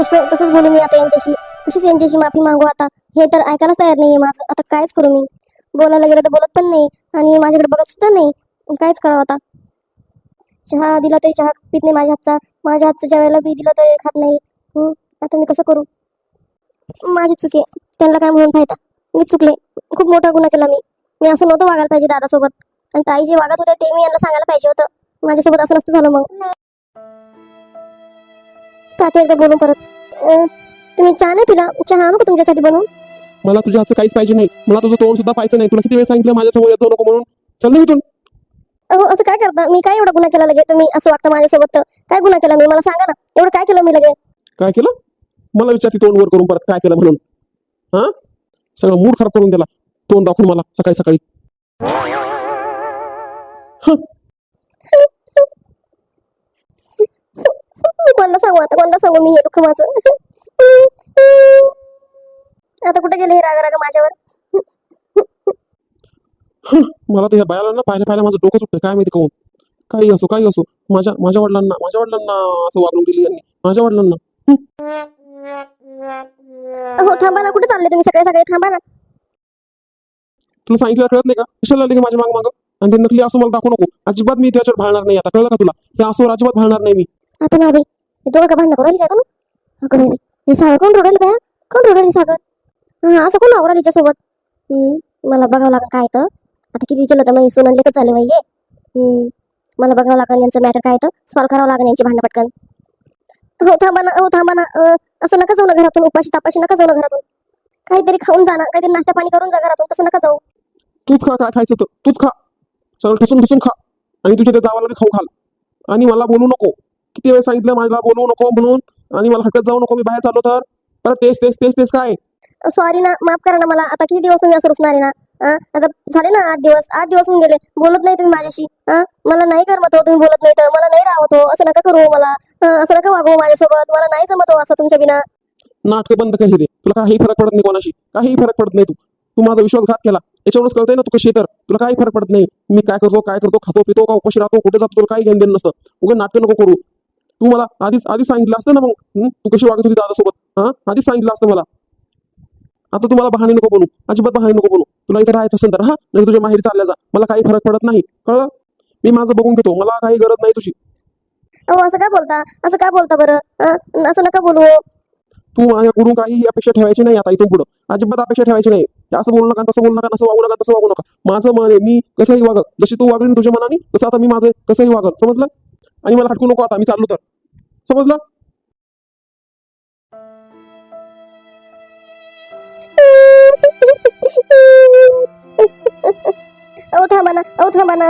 तसं तसंच बोलू मी आता यांच्याशी. कशीच यांच्याशी माफी मागू आता. हे तर ऐकायलाच तयार नाही माझं. आता कायच करू मी? बोलायला गेलं तर बोलत पण नाही. आणि माझ्याकडे बघत सुद्धा नाही. कायच करावं आता? चहा दिला तरी चहा पित नाही माझ्या हातचा. माझ्या हातचा ज्या वेळेला बी दिलं तर खात नाही. आता मी कसं करू? माझी चुके त्यांना काय म्हणून फायदा? मी चुकले. खूप मोठा गुन्हा केला मी. मी असं नव्हतं वागायला पाहिजे दादासोबत. आणि ताई जे वागत होते ते मी यांना सांगायला पाहिजे होतं. माझ्यासोबत असं नसतं झालं मग. तात्या एकदा बोलून परत. अं, तुम्ही चहा नाही पिला? चहा आणू का तुमच्यासाठी बनवून? मला तुझ्या हातचं काहीच पाहिजे नाही. मला तुझं तोंड सुद्धा पाहायचं नाही. तुला किती वेळ सांगितलं माझ्यासमोर येतो नको म्हणून? चल ना इथून. अहो असं काय करता? मी काय एवढा गुन्हा केला लगे? तुम्ही असं वागता माझ्यासोबत तर? काय गुन्हा केला मी? मला सांगा ना. एवढं काय केलं मी लगे? काय केलं? मला विचारते तोंड वर करून परत काय केलं म्हणून? हा? सगळं मूड खराब करून दिला. तोंड दाखवून मला सकाळी सकाळी. कोणाला सांगू? आता कोणाला सांगू? मी हे दुःख माझं. आता कुठे गेले हे राग राग माझ्यावर मला तर ह्या बायाला ना पाहिल्या पाहिल्या माझं डोकं सुटतं काय माहिती कहून काही असो काही असो. माझ्या माझ्या वडिलांना माझ्या वडिलांना असं वागणूक दिली यांनी. माझ्या वडिलांना. हो. थांबा ना. कुठे चालले तुम्ही? सकाळी सकाळी थांबा ना. तुला सांगितलं कळत नाही का? कशाला आली की माझ्या माग माग? आणि ते नकली असं मला दाखवू नको. अजिबात मी त्याच्यावर भाळणार नाही आता. कळलं का तुला? हे असं अजिबात भाळणार नाही मी. आता नाही बाई हे दोघं का भांडणं करू राहिली काय अगं नाही राहिली. हे सागर कोण रोडली बाया? कोण रोडली सागर? हा असं कोण आवरा हिच्यासोबत? हम्म, मला बघावं लागेल काय तर. आता किती केलं तर मग सोनं लेखत झाले बाई हे. हम्म, मला बघावं लागेल यांचं मॅटर काय तर. सॉल्व करावं लागेल यांची भांडण पटकन. हो थांबा ना हो थांबा ना. असं नका जाऊ ना घरातून. उपाशी तापाशी नका जाऊ ना घरातून. काहीतरी खाऊन जा ना. काहीतरी नाश्ता पाणी करून जा घरातून. तसं नका जाऊ. तूच खा काय खायचं तू तूच खा. सगळं ठसून ठसून खा. आणि तुझ्या त्या जावाला खाऊ खाल आणि मला बोलू नको. किती वेळ सांगितलं मला बोलू नको म्हणून? आणि मला हटकत जाऊ नको मी बाहेर चाललो तर? परत तेच तेच तेच तेच काय? सॉरी ना माफ करा ना मला. आता किती दिवस तुम्ही असं रुसणार आहे ना? आता झाले ना आठ दिवस? आठ दिवस होऊन गेले. बोलत नाही तुम्ही माझ्याशी? मला नाही करमत हो तुम्ही बोलत नाही तर. मला नाही राहत हो. असं नका करू मला. अं, असं नका वागू माझ्यासोबत. मला नाही जमत हो असं तुमच्या बिना. नाटकं बंद कर हे दे. तुला काही फरक पडत नाही कोणाशी. काही फरक पडत नाही तू. तू माझा विश्वासघात केला. याच्यावरूनच कळतंय ना तू कशी आहे तर. तुला काही फरक पडत नाही. मी काय करतो काय करतो खातो पितो का उपाशी राहतो कुठे जातो तुला काही घेणं देणं नसतं. उगा नाटकं नको करू. तू मला आधीच आधीच सांगितलं असतं ना मग? तू कशी वागत होती दादासोबत? हा? आधीच सांगितलं असतं मला. आता तुम्हाला बहाणे नको बनू अजिबात बहाणे नको बनू तुला इथे राहायचं असेल तर हा? नाही तुझ्या माहेरी चालल्या जा. मला काही फरक पडत नाही. कळलं? मी माझं बघून घेतो. मला काही गरज नाही तुझी. अहो असं काय बोलता? असं काय बोलता बरं? अं? असं नका बोलू. तू माझ्याकडून काही अपेक्षा ठेवायची नाही आता इथून पुढं. अजिबात अपेक्षा ठेवायची नाही. असं बोलू नका तसं बोलू नका तसं वागू नका तसं वागू नका. माझं मन आहे मी कसंही वागत जशी तू वागली ना तुझ्या मनाने तसं आता मी माझं कसंही वागत समजलं? आणि मला हटकू नको आता मी चाललो तर. समजलं? अहो थांबा ना अहो थांबा ना.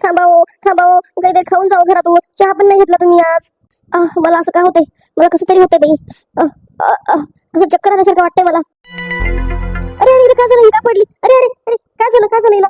थांबा हो थांबा हो. काहीतरी खाऊन जाऊ घरातून हो. चहा पण नाही घेतला तुम्ही आज. मला असं काय होतंय? मला कसं तरी होतंय बाई. असं चक्कर आल्यासारखं वाटतंय मला. अरे अरे का काय झालं? का पडली. अरे अरे अरे काय झालं? काय झालं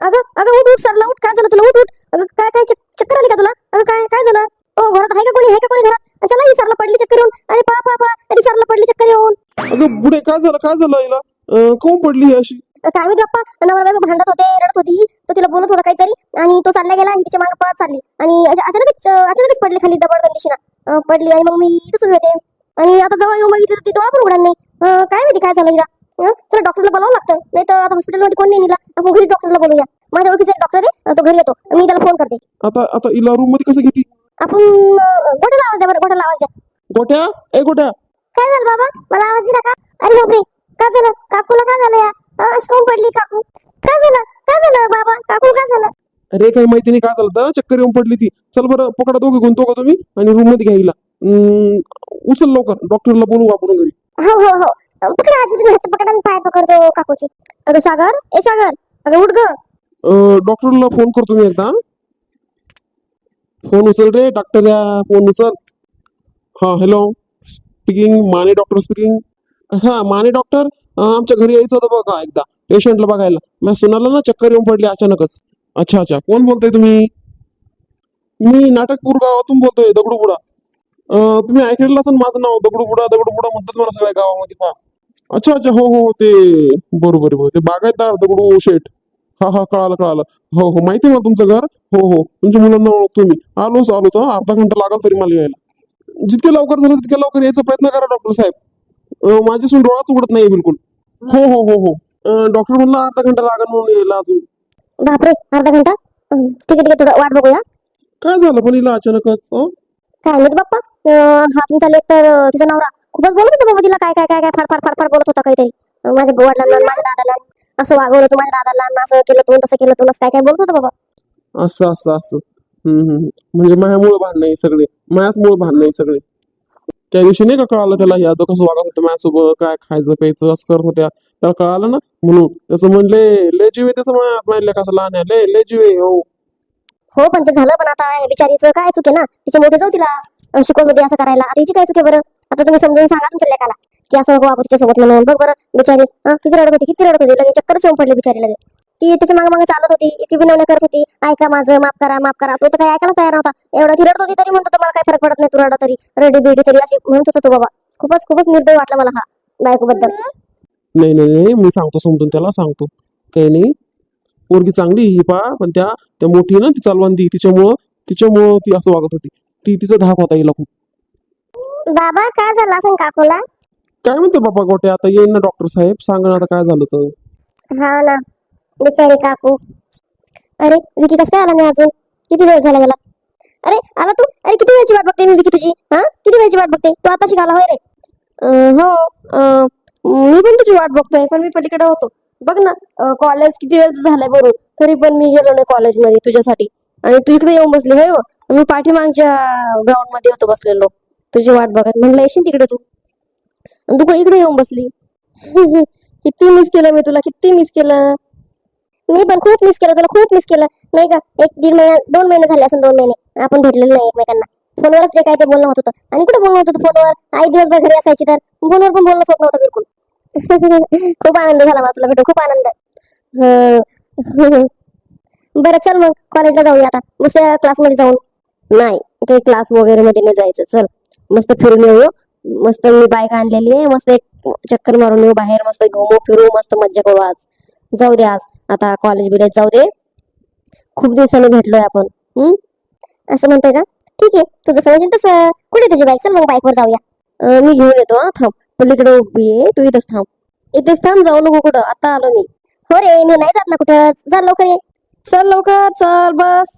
अगं अगं उठ उठ सरला उठ काय झालं तुला? उठ उठ. अगं काय काय चक- चक्कर आली का तुला? अगं काय काय झालं? हो घरात आहे का कोणी? आहे का कोणी घरात? चला ही सरला पडली चक्कर येऊन. अरे पळा पळा पळा अरे सरला पडली चक्कर येऊन. अगं बुडे काय झालं? काय झालं हिला अं, काहून पडली ही अशी? काय माहिती बाप्पा नवरा बायको भांडत होते रडत होती. तो तिला बोलत होता काहीतरी. आणि तो चालला गेला आणि तिच्यामागे पळत चालली. आणि अचा- अचानकच अचानकच पडली खाली दबडदंडीशी ना. अं, पडली आणि मग मी इथंच उभी होते. आणि आता जवळ येऊन बघितलं तर ती डोळा पण उघडा नाही. अं, काय माहिती काय झालं हिला? तर डॉक्टरला बोलावं लागतं? नाही तर आता हॉस्पिटलमध्ये कोण नाही नेला? आपण घरी डॉक्टरला बोलूया. माझ्या ओळखीचा एक डॉक्टर आहे तो घरी येतो. मी त्याला फोन करते. आता आता हिला रूममध्ये कसं घेती? आपण अं, गोठ्याला आवाज द्या बरं गोठ्याला आवाज द्या. गोट्या ए गोट्या काय झालं बाबा? मला आवाज दिला का? अरे बापरे काय झालं? काकूला काय झालं या? अशी काहून पडली काकू? काय झालं? काय झालं बाबा? काकू काय झालं? अरे काही माहिती नाही काय झालं तर चक्कर येऊन पडली ती. चल बरं पकडा दोघे गुंतो का तुम्ही. आणि रूममध्ये घ्या हिला. अं, उचल लवकर. डॉक्टरला बोलू आपण घरी. हो हो हो. आजी तुम्ही हात पकडा मी पाय पकडतो काकूची. अगं सागर ए सागर अगं उठ ग. डॉक्टरला फोन करतो मी एकदा. फोन उचल रे डॉक्टर या फोन उचल. हा hello speaking Mane doctor speaking हा माने डॉक्टर आमच्या घरी यायचं होतं बघा एकदा पेशंटला बघायला. मी सुनाला ना चक्कर येऊन पडली अचानकच. अच्छा अच्छा कोण बोलताय तुम्ही? मी नाटकपूर गावातून बोलतोय दगडूपुडा. तुम्ही ऐकलेलं असेल माझं नाव दगडूपुडा दगडूपुडा म्हणतात मला सगळ्या गावामध्ये. पहा अच्छा अच्छा हो हो ते बरोबर बरोबर ते बागायतदार दगडू शेठ हा हा कळालं कळालं. हो हो माहिती मला तुमचं घर? हो हो. तुमच्या मुलांना ओळखतो मी. आलोच आलोच. हा अर्धा घंटा लागल तरी मला यायला. जितके लवकर झालं तितके लवकर यायचा प्रयत्न करा डॉक्टर साहेब. अं, माझी सून डोळाच उघडत नाही बिलकुल. हो हो हो हो. डॉक्टर म्हणला अर्धा घंटा लागल म्हणून यायला अजून. बापरे अर्धा घंटा? ठीक आहे ठीक आहे थोडं वाट बघूया. काय झालं पण हिला अचानकच हं? काय माहीत बाप्पा हा तुमचा लेख तर अं, तिचा नवरा. खूपच बोलत होता बाबा तिला काय काय काय काय फार फार फार फार बोलत होता काहीतरी. माझ्या वडिलांना माझ्या दादाला असं वागवलं तू माझ्या दादाला असं केलं तू तसं केलं तू काय काय बोलत होता बाबा. असं असं असं. म्हणजे मायामुळे भांडणं आहे सगळे. मायाचमुळे भांडणं आहे सगळे. त्या दिवशी नाही का कळालं त्याला या तो कसं वागत होतं माझ्यासोबत काय खायचं प्यायचं असं करत होत्या. त्याला कळालं ना? म्हणून त्याचं म्हणले लय जीव त्याचं माहिती कसं लहान आहे. लय लय जीव हो. हो पण ते झालं पण आता बिचारीचं काय चुके ना? तिचे मोठे जाऊ तिला शिकवलं दे असं करायला. आता हिची काय चुके बरं? आता तुम्ही समजून सांगा तुमच्या लेकाला. की असं नको तिच्या सोबत म्हणून. बघ बरं बिचारी किती रडत होती किती रडत होती. लगेच चक्कर येऊन पडली बिचारी लगेच. ती त्याच्यामागे मागे चालत होती इतकी विनवण्या करत होती. ऐका माझं माफ करा माफ करा. तो तर काही ऐकायला तयार नव्हता. एवढा ती रडत होती तरी म्हणतो मला काय फरक पडत नाही तू रडत तरी. रडी बिडी तरी अशी म्हणत होता तो बाबा. खूपच खूपच निर्दय वाटला मला हा बायको बद्दल नाही नाही मी सांगतो समजून त्याला सांगतो. काही नाही. पोरगी चांगली ही पा पण त्या त्या मोठी ना ती. चालवंदी तिच्यामुळं तिच्यामुळं ती असं वागत होती. ती तिचा धाक होता हिला खूप. बाबा काय झालं असं काकूला? काय म्हणते बाबा गोटे आता येईन ना डॉक्टर साहेब. सांगा ना आता काय झालं तर. हा ना. बिचारी काकू. अरे विकी कसं काय आला नाही अजून? किती वेळ झाला गेला अरे आला तू? अरे किती वेळची वाट बघते मी विकी तुझी? हा? किती वेळची वाट बघते? तू आता शिकाला होय रे. अं, हो. अं, मी पण तुझी वाट बघतोय पण मी पलीकडे होतो. बघ ना कॉलेज किती वेळ झालंय बरोबर तरी पण मी गेलो नाही कॉलेजमध्ये तुझ्यासाठी. आणि तू इकडे येऊन बसली होय मी पाठीमागच्या ग्राउंडमध्ये होतो बसलेलो. तुझी वाट बघत म्हणलं येशील तिकडे तू? आणि तू का इकडे येऊन बसली. किती मिस केलं मी तुला किती मिस केलं. मी पण खूप मिस केलं तुला खूप मिस केलं. नाही का एक दीड महिना दोन महिने झाले असं दोन महिने. आपण भेटलेलो नाही एकमेकांना. फोनवरच जे काय ते बोलणं होत होतं. आणि कुठे बोलणं होत होतं फोनवर? आई दिवसभर घरी असायची तर. फोनवर पण बोलणंच होत नव्हतं बिलकुल. खूप आनंद झाला मला तुला भेटून खूप आनंद. बरं चल मग कॉलेजला जाऊया आता. दुसऱ्या क्लासमध्ये जाऊन. नाही काही क्लास वगैरे मध्ये नाही जायचं चल. मस्त फिरून येऊ. मस्त मी बाईक आणलेली आहे. मस्त एक चक्कर मारून येऊ बाहेर. मस्त घुमू फिरू मस्त मज्जा करू आज. जाऊ दे आज. आता कॉलेज बिलेज जाऊ दे. खूप दिवसांनी भेटलोय आपण. हम्म? असं म्हणतोय का? ठीक आहे. तुझं समजेल तसं. कुठे तुझी बाईक चल मग बाईकवर जाऊया. मी घेऊन येतो हा. थांब. पलीकडे उभी आहे. तू इथेच थांब. इथेच थांब. जाऊ नको कुठं. आता आलो मी. हो रे मी नाही जात ना कुठं. जा लवकर ये. चल लवकर. चल बस.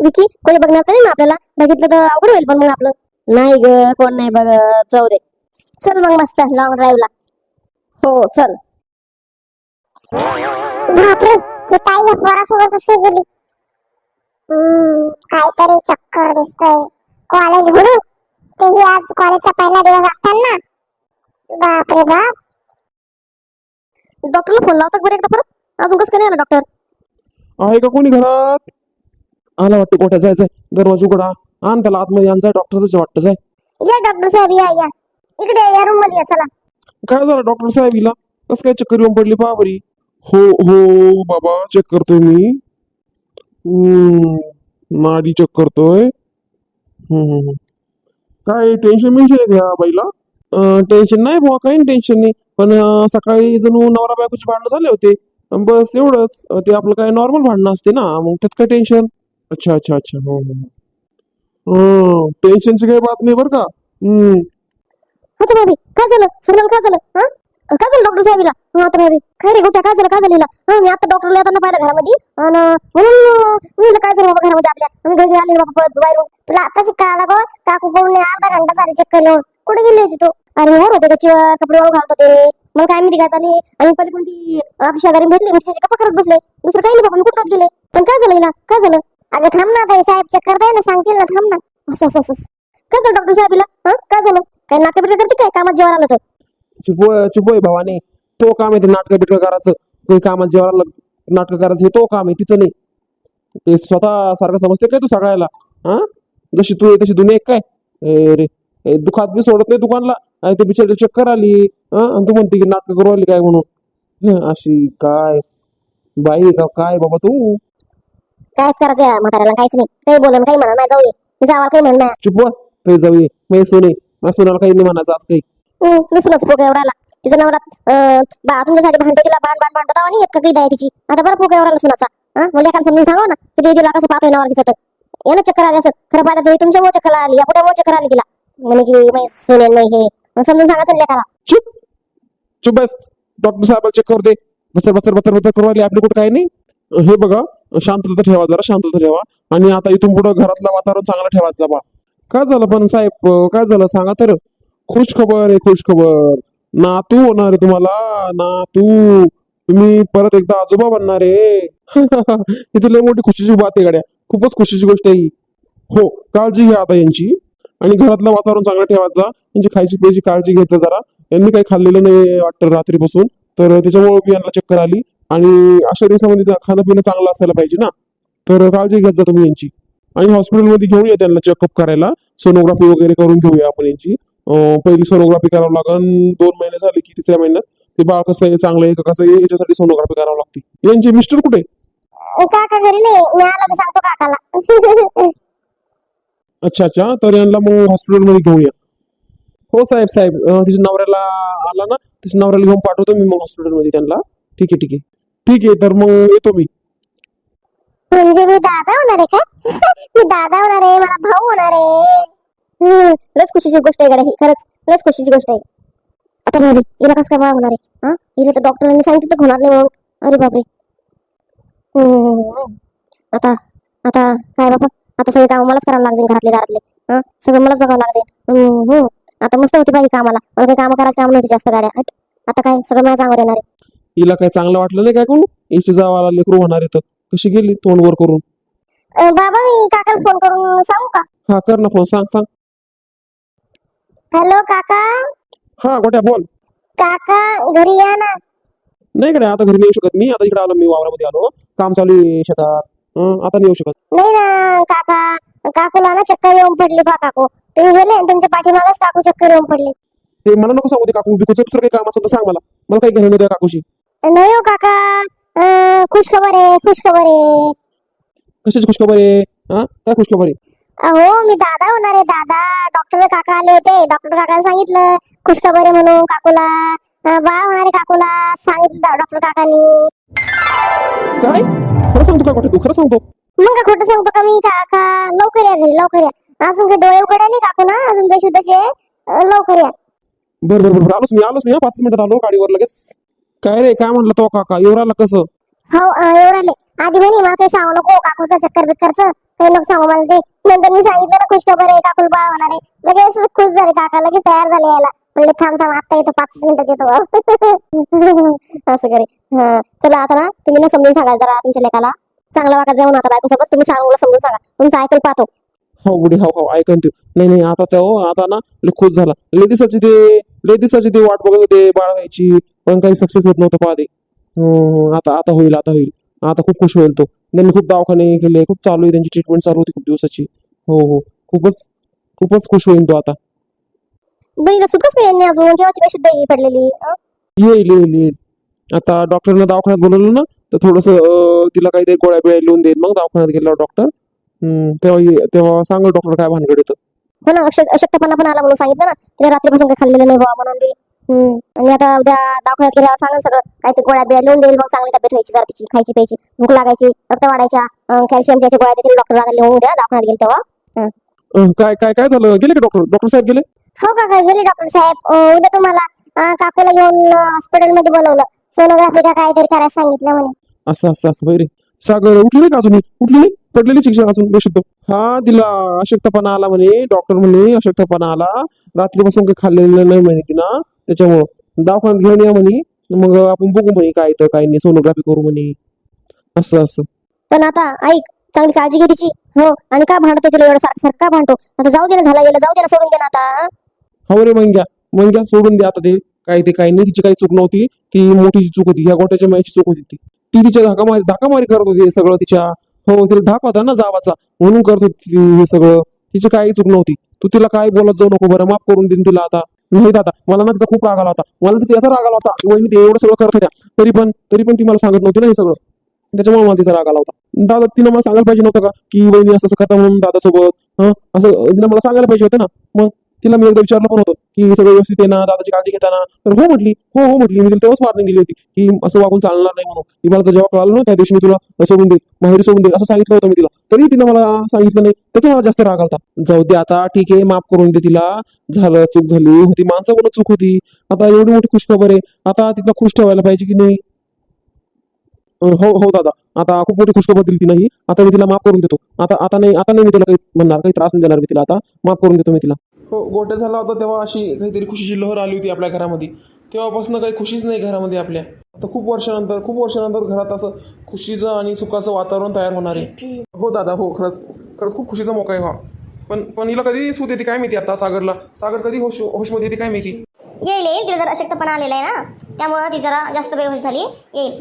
विकी कोणी बघणार तरी नाही ना आपल्याला? बघितलं तर अवघड होईल पण मग आपलं. नाही ग कोण नाही बघ जाऊ दे. चल मग मस्त लॉंग ड्राईव्हला हो चल. बापरे हे ताई या पोरासोबत कशी गेली? हम्म, काहीतरी चक्कर दिसतोय. कॉलेज म्हणून? तेही आज कॉलेजचा पहिला दिवस असताना? बापरे बाप. डॉक्टरला फोन लावता बरं एकदा परत? अजून कसं काय नाही आला डॉक्टर आहे का कोणी घरात? आला वाटतं गोट्या जायचंय दरवाजा उघडा. आण त्याला आतमध्ये आणजाय डॉक्टरच वाटतं जाय या डॉक्टर साहेब या या. इकडे या, रूममध्ये या चला. काय झालं डॉक्टर साहेब हिला? कसं काय चक्कर येऊन पडली पहा बरी. हो हो बाबा चेक करतोय मी. हम्म, नाडी चेक करतोय हम्म, हम्म, हम्म. काय टेन्शन मेन्शन आहे बाईला? टेन्शन नाही बुवा काही टेन्शन नाही. पण अं, सकाळी जणू नवरा बायकोची भांडणं झाले होते. बस एवढंच. अं, ते आपलं काय नॉर्मल भांडणं असते ना मग त्यात काय टेन्शन अच्छा अच्छा अच्छा. हो हो हो. टेन्शनची काही बात नाही बरं का? हम्म. हा तर भाभी काय झालं? सरला काय झालं? हा? काय झालं डॉक्टर साहेबला? हा तर भाभी काय रे गोट्या काय झालं? काय झालं हिला? हा मी आता डॉक्टरला येताना पाहिलं घरामध्ये. आणि म्हणून म्हणलं काय झालं बाबा घरामध्ये आपल्या? आम्ही घरी आले बाबा पळत बाहेरून तुला आता शिकायला गो? काकू पळून अर्धा घंटा झाली चक्कर येऊन कुठे गेली होती तू? अरे वर होते त्याच्यावर कपडे वाळू घालत होते. मला काय माहिती काय झाले आणि पहिले पण ती आपली शेजारी भेटली मिरच्याचे गप्पा करत बसले. दुसरं काही नाही बाबा मी कुठं गेले? पण काय झालं हिला? काय झालं? अगं थांब ना ताई साहेब चक्कर द्याय ना सांगतील ना थांब ना. असं असं असं. काय झालं डॉक्टर साहेब हा? काय झालं? काय नाट्य बिट्य करते काय? कामात जेवायला आलं तर चुपोय आहे भावाने. तो काम आहे ते नाटक बिटक करायचं. काही कामात जेवायला नाटक करायचं हे तो काम आहे तिचं नाही. ते स्वतः सारखं समजते काय तू सगळ्याला? हा? जशी तू आहे तशी दुनिया एक काय? अरे रे दुखात बी सोडत नाही दुकानला. आणि ते बिचारी चक्कर आली हा? तू म्हणते की नाटक करू आली काय म्हणून? अशी काय? बाई का? काय बाबा तू? कायच करायचं म्हाताऱ्याला काहीच नाही. काही बोलन काही म्हणा नाही जाऊ दे मी जावा काही म्हणणार चुप तरी जाऊ ये मी सुने सुनाला काही नाही म्हणायचं आज काही. आला. तिचा नवरा बा तुमच्यासाठी येत का काही आता बरं फुका एवढा सुनाचा. हा? मला एखादं समजून सांगा ना. कसं पाहतोय नवरा यानं चक्कर आली असं खरं पाहिलं तरी तुमच्या चक्कर आली. या पुढे चक्कर आली तिला? म्हणे की नाही हे. समजून सांगा चुप. चुप बस. डॉक्टर साहेबाला चेक करू दे. बसर बसर बसर बसर करू आली आपली कुठं काय नाही. हे बघा. शांतता ठेवा जरा शांतता ठेवा. आणि आता इथून पुढे घरातलं वातावरण चांगलं ठेवायचं बा. काय झालं पण साहेब काय झालं सांगा तर? खुश खबर आहे खुश खबर. नातू होणार आहे तुम्हाला नातू. तुम्ही परत एकदा आजोबा बनणार आहे. इथे लय मोठी खुशीची बात आहे गाड्या. खूपच खुशीची गोष्ट आहे ही. हो काळजी घ्या आता यांची. आणि घरातलं वातावरण चांगलं ठेवायचं यांची खायची प्यायची काळजी घ्यायचं जरा. यांनी काही खाल्लेलं नाही वाटतं रात्रीपासून. तर त्याच्यामुळे यांना चक्कर आली. आणि अशा दिवसामध्ये खाणं पिणं चांगलं असायला पाहिजे ना तर काळजी घेत जा तुम्ही यांची. आणि हॉस्पिटलमध्ये घेऊन या त्यांना चेकअप करायला. सोनोग्राफी वगैरे करून घेऊया आपण यांची. पहिली सोनोग्राफी करावं लागन. दोन महिने झाले की तिसऱ्या महिन्यात. ते बाळ कसं आहे चांगलं आहे कसं आहे याच्यासाठी सोनोग्राफी करावं लागते. यांचे मिस्टर कुठे? काका घरी नाही. मी आलो की सांगतो काकाला. अच्छा अच्छा. तर यांना मग हॉस्पिटलमध्ये घेऊन या हो साहेब साहेब. तिच्या नवऱ्याला आला ना तिच्या नवऱ्याला घेऊन पाठवतो मी मग हॉस्पिटलमध्ये त्यांना. ठीक आहे ठीक आहे. ठीक आहे तर मग येतो मी. म्हणजे मी दादा होणार आहे का? मी दादा होणार आहे मला भाऊ होणार आहे. हम्म, लस खुशीची गोष्ट आहे गड्या ही खरंच. लस खुशीची गोष्ट आहे. आता भाभी हिला कसं काय बाळ होणार आहे? हा? हिला तर डॉक्टरांनी सांगितलं तर होणार नाही म्हणून. अरे बापरे. हम्म, आता आता काय बाबा आता सगळे काम मलाच करावं लागतील घरातले घरातले. हा? सगळं मलाच बघावं लागते हम्म, हम्म. आता मस्त होती पाहिजे कामाला. मला काही काम करायचं काम नव्हती जास्त गाड्या. हट. आता काय? सगळं माझ्या चांगलं येणार आहे. हिला काय चांगलं वाटलं नाही काय करू याची जावाला लेकरू होणार तर कशी गेली तोंड वर करून? अं, बाबा मी काकाला फोन करून सांगू का? हा कर ना फोन सांग सांग. हॅलो काका? हा गोट्या बोल. काका घरी या ना. नाही कडे आता घरी नाही येऊ शकत मी. आता इकडे आलो मी वावरामध्ये आलो. काम चालू आहे शेतात. हं, आता नाही येऊ शकत. नाही ना काका. काकूला ना चक्कर येऊन पडली बा काकू. तुम्ही गेले आणि तुमच्या पाठीमागच काकू चक्कर येऊन पडली. ते मला नको सांगू ते काकू. बिकूचं दुसरं काही काम असेल तर सांग मला. मला काही घेणं नाही त्या काकूशी. नाही हो काका. खुश खबर आहे खुश खबर आहे कशाची खुशखबर? आहे हा? काय खुशखबर? आहे अहो मी दादा होणार आहे दादा. डॉक्टर काका आले होते. डॉक्टर काकाला सांगितलं खुश खबर आहे म्हणून काकूला. बाळ होणार आहे काकूला. सांगितलं डॉक्टर काकानी. काय? खरं सांगतो का? गोट्या तू खरं सांगतो. मग का खोटं सांगतो का मी? काका लवकर या घरी लवकर या. अजून काही डोळे उघडे नाही काकू ना? अजून काही शुद्धचे? लवकर या. बरं बरं बरं. आलोच मी आलोच मी हा, पाच मिनिटात आलो गाडीवर लगेच. काय रे काय म्हणलं तो काका? येऊ कसं? हो अं, आधी म्हणे मला काही सांगू नको काकूचा चक्कर बिक्करचं काही नको सांगू मला ते नंतर मी सांगितलं ना खुश खबर आहे काकूल बाळ होणार आहे. लगेच खुश झाले काका लगेच तयार झाले यायला. म्हणले थांब थांब आता येतो पाच मिनिटात येतो. असं करे. हा चला आता ना तुम्ही ना समजून सांगाल जरा तुमच्या लेकाला. चांगला वाटत जाऊन आता बायकोसोबत तुम्ही चांगलं समजून सांगा. तुमचं ऐकून पाहतो. हो बुडी हो हो ऐकन तू नाही नाही आता तो आता ना खुश झाला. लय दिसाची ते लय दिसाची ते वाट बघत होते बाळ व्हायची. पण काही सक्सेस होत नव्हतं पाहते. हं, आता आता होईल आता होईल. आता खूप खुश होईल तो. त्यांनी खूप दवाखाने केले खूप चालू आहे त्यांची ट्रीटमेंट चालू होती खूप दिवसाची. हो हो. खूपच खूपच खुश होईल तो आता. बहिणीला सुखच नाही यांनी अजून? केव्हाची काय शुद्ध ही पडलेली? अं? येईल येईल येईल. आता डॉक्टरनं दवाखान्यात बोलवलं ना तर थोडस तिला काहीतरी गोळ्या बिळ्या लिहून देत. मग दवाखान्यात गेल्यावर डॉक्टर. तेव्हा तेव्हा सांगल डॉक्टर काय भानगड येतं. हो ना अशक्त अशक्तपणा पण आला म्हणून सांगितलं ना तिला रात्रीपासून काही खाल्लेलं नाही बाबा म्हणून बी. हम्म. आणि आता उद्या दवाखान्यात गेल्यावर सांगेल सगळं. काय ते गोळ्या बिळ्या लिहून देईल मग चांगली तब्येत व्हायची जरा तिची खायची प्यायची भूक लागायची रक्त वाढायच्या कॅल्शियमच्या गोळ्या देतील डॉक्टर आता लिहून उद्या दवाखान्यात गेल तेव्हा. अं, काय काय काय झालं? गेले का डॉक्टर डॉक्टर साहेब गेले? हो काका गेले डॉक्टर साहेब? अं, उद्या तुम्हाला अं, काकूला घेऊन हॉस्पिटलमध्ये बोलवलं. सोनोग्राफी का काहीतरी करायला सांगितलं म्हणे. असं असं असं बरे. सागर उठली नाही का अजून? उठली नाही? पडलेली शिक्षण अजून बेशुद्ध. हा तिला अशक्तपणा आला म्हणे. डॉक्टर म्हणे अशक्तपणा आला. रात्रीपासून काही खाल्लेलं नाही म्हणे तिनं. त्याच्यामुळं दवाखान्यात घेऊन या म्हणे. मग आपण बघू म्हणे काय तर काय नाही. सोनोग्राफी करू म्हणे. असं असं. पण आता ऐक चांगली काळजी घे तिची. हो आणि का भांडतो तिला एवढं सारखं सारखं का भांडतो? आता जाऊ दे ना झाला गेलं जाऊ दे ना सोडून दे ना आता. हो रे मंग्या. मंग्या सोडून दे आता ते. काय ते काही नाही. तिची काही चूक नव्हती. ती मोठी चूक होती. ह्या गोट्याच्या मायची चूक होती ती. टीव्हीच्या धाकामारी धाकामारी करत होती हे सगळं तिच्या. हो तिला धाक होता ना जावाचा. म्हणून करत होती हे सगळं. तिची काही चूक नव्हती. तू तिला काय बोलत जाऊ नको बरं माफ करून देईन तिला आता. नाही दादा मला ना तिचा खूप राग आला होता. मला तिचा याचा राग आला होता. वहिनी ते एवढं सगळं करत होत्या. तरी पण तरी पण ती मला सांगत नव्हती ना हे सगळं. त्याच्यामुळे मला तिचा राग आला होता. दादा तिनं मला सांगायला पाहिजे नव्हतं का? की वहिनी असं असं करता म्हणून दादा सोबत असं तिला मला सांगायला पाहिजे होतं ना. मग? तिला मी एकदा विचारलं पण होतं की सगळं व्यवस्थित आहे ना दादाची काळजी घेताना? तर हो म्हटली हो हो म्हटली. मी तिला तेव्हाच वॉर्निंग दिली होती की असं वागून चालणार नाही म्हणून. की मला जेव्हा कळालं ना त्या दिवशी मी तुला सोडून देईल माहेरी सोडून देईल असं सांगितलं होतं मी तिला. तरी तिनं मला सांगितलं नाही. त्याचा मला जास्त राग आलता. जाऊ दे आता ठीक आहे माफ करून दे तिला. झालं चूक झाली होती. माणसाकडून चूक होती. आता एवढी मोठी खुशखबर आहे. आता तिला खुश ठेवायला पाहिजे की नाही? हो हो दादा. आता खूप मोठी खुशखबर दिली ती नाही आता मी तिला माफ करून देतो. आता आता नाही आता नाही मी तिला काही म्हणणार काही त्रास नाही देणार मी तिला आता. माफ करून देतो मी तिला. हो गोट्या झाला होता तेव्हा अशी काहीतरी खुशीची लहर आली होती आपल्या घरामध्ये. तेव्हापासून काही खुशीच नाही घरामध्ये आपल्या. आता खूप वर्षानंतर खूप वर्षानंतर घरात असं खुशीचं आणि सुखाचं वातावरण तयार होणार आहे. हो दादा हो खरंच खरंच खूप खुशीचा मोका आहे हा. पण पण हिला कधी सूत येते काय माहिती आता सागरला? सागर कधी होश होशमध्ये येते काय माहिती? येईल येईल तिला जरा अशक्तपणा आलेला आहे ना? त्यामुळं ती जरा जास्त बेहोश झाली. येईल.